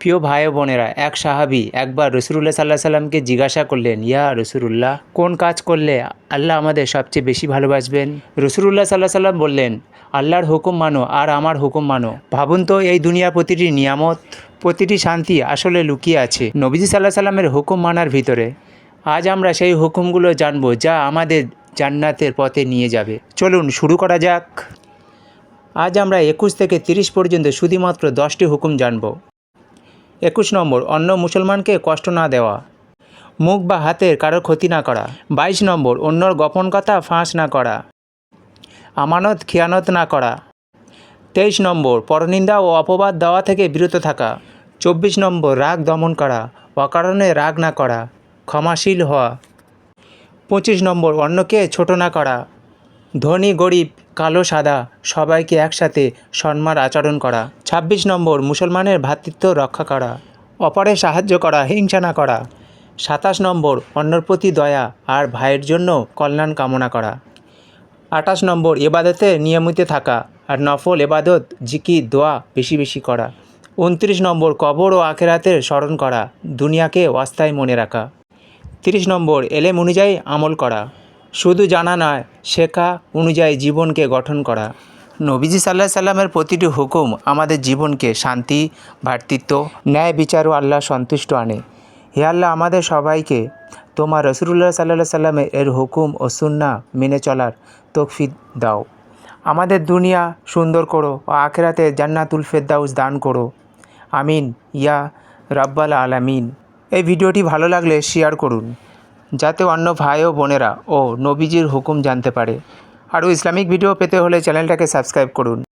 প্রিয় ভাই বোনেরা, এক সাহাবি একবার রসুল্লাহ সাল্লাহ সাল্লামকে জিজ্ঞাসা করলেন, ইয়া রসুল্লাহ কোন কাজ করলে আল্লাহ আমাদের সবচেয়ে বেশি ভালোবাসবেন? রসুল্লাহ সাল্লাহ সাল্লাম বললেন, আল্লাহর হুকুম মানো আর আমার হুকুম মানো। ভাবুন তো, এই দুনিয়া প্রতিটি নিয়ামত, প্রতিটি শান্তি আসলে লুকিয়ে আছে নবীজি সাল্লাহ সাল্লামের হুকুম মানার ভিতরে। আজ আমরা সেই হুকুমগুলো জানব যা আমাদের জান্নাতের পথে নিয়ে যাবে। চলুন শুরু করা যাক। আজ আমরা একুশ থেকে তিরিশ পর্যন্ত শুধুমাত্র দশটি হুকুম জানব। একুশ নম্বর, অন্য মুসলমানকে কষ্ট না দেওয়া। মুখ বা হাতের কারোর ক্ষতি না করা। বাইশ নম্বর, অন্যর গোপন কথা ফাঁস না করা। আমানত, খেয়ানত না করা। তেইশ নম্বর, পরনিন্দা ও অপবাদ দেওয়া থেকে বিরত থাকা। চব্বিশ নম্বর, রাগ দমন করা। অকারণে রাগ না করা। ক্ষমাশীল হওয়া। পঁচিশ নম্বর, অন্যকে ছোট না করা। ধনী, গরিব, কালো, সাদা, সবাইকে একসাথে সম্মান আচরণ করা। ২৬ নম্বর, মুসলমানের ভ্রাতৃত্ব রক্ষা করা। অপরের সাহায্য করা, হিংসা না করা। সাতাশ নম্বর, অন্যর প্রতি দয়া আর ভাইয়ের জন্য কল্যাণ কামনা করা। আঠাশ নম্বর, এবাদতে নিয়মিত থাকা আর নফল এবাদত জিকি দোয়া বেশি বেশি করা। উনত্রিশ নম্বর, কবর ও আখেরাতের স্মরণ করা, দুনিয়াকে অস্থায়ী মনে রাখা। তিরিশ নম্বর, এলেম অনুযায়ী আমল করা। শুধু জানা নয়, শেখা অনুযায়ী জীবনকে গঠন করা। নবীজি সাল্লাহ সাল্লামের প্রতিটি হুকুম আমাদের জীবনকে শান্তি ভ্রাতৃত্ব ন্যায় বিচার ও আল্লাহ সন্তুষ্ট আনে। হে আল্লাহ, আমাদের সবাইকে তোমার রসুল্লাহ সাল্লাহ সাল্লামের এর হুকুম ও সুন্না মেনে চলার তৌফিক দাও। আমাদের দুনিয়া সুন্দর করো ও আখেরাতে জান্নাতুল ফেরদাউস দান করো। আমিন। ইয়া রাব্বাল আলামিন। এই ভিডিওটি ভালো লাগলে শেয়ার করুন। যাতে অন্য ভাই ও বোনেরা ও নবীজির হুকুম জানতে পারে। আরও ইসলামিক ভিডিও পেতে হলে চ্যানেলটাকে সাবস্ক্রাইব করুন।